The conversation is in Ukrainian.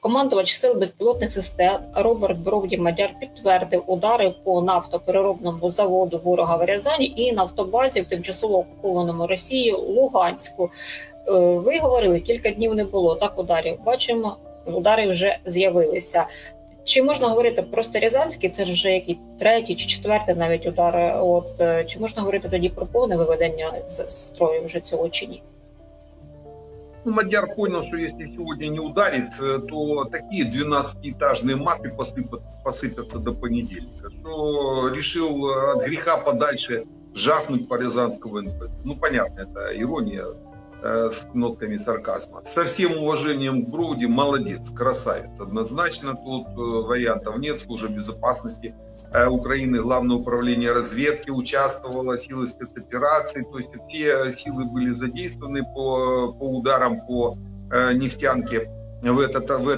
Командувач сил безпілотних систем Роберт Бровді Мадяр підтвердив удари по нафтопереробному заводу ворога в Рязані і нафтобазі в тимчасово окупованому Росією Луганську. Е, Ви говорили, кілька днів не було так ударів. Бачимо, удари вже з'явилися. Чи можна говорити просто Рязанський? Це ж вже який третій чи четвертий навіть удар. От е, чи можна говорити тоді про повне виведення з строю вже цього чи ні? Ну, Мадяр понял, что если сегодня не ударит, э, то такие 12-этажные маты посыпят, посыпятся до понедельника. Что решил э, от греха подальше жахнуть по Рязанскому НП. Ну, понятно, это ирония с нотками сарказма. Со всем уважением к Броуди, молодец, красавец. Однозначно тут э, вариантов нет. Служба безопасности э, Украины, Главное управление разведки участвовало, силы спецопераций. То есть все силы были задействованы по, по ударам по э, нефтянке в этот, в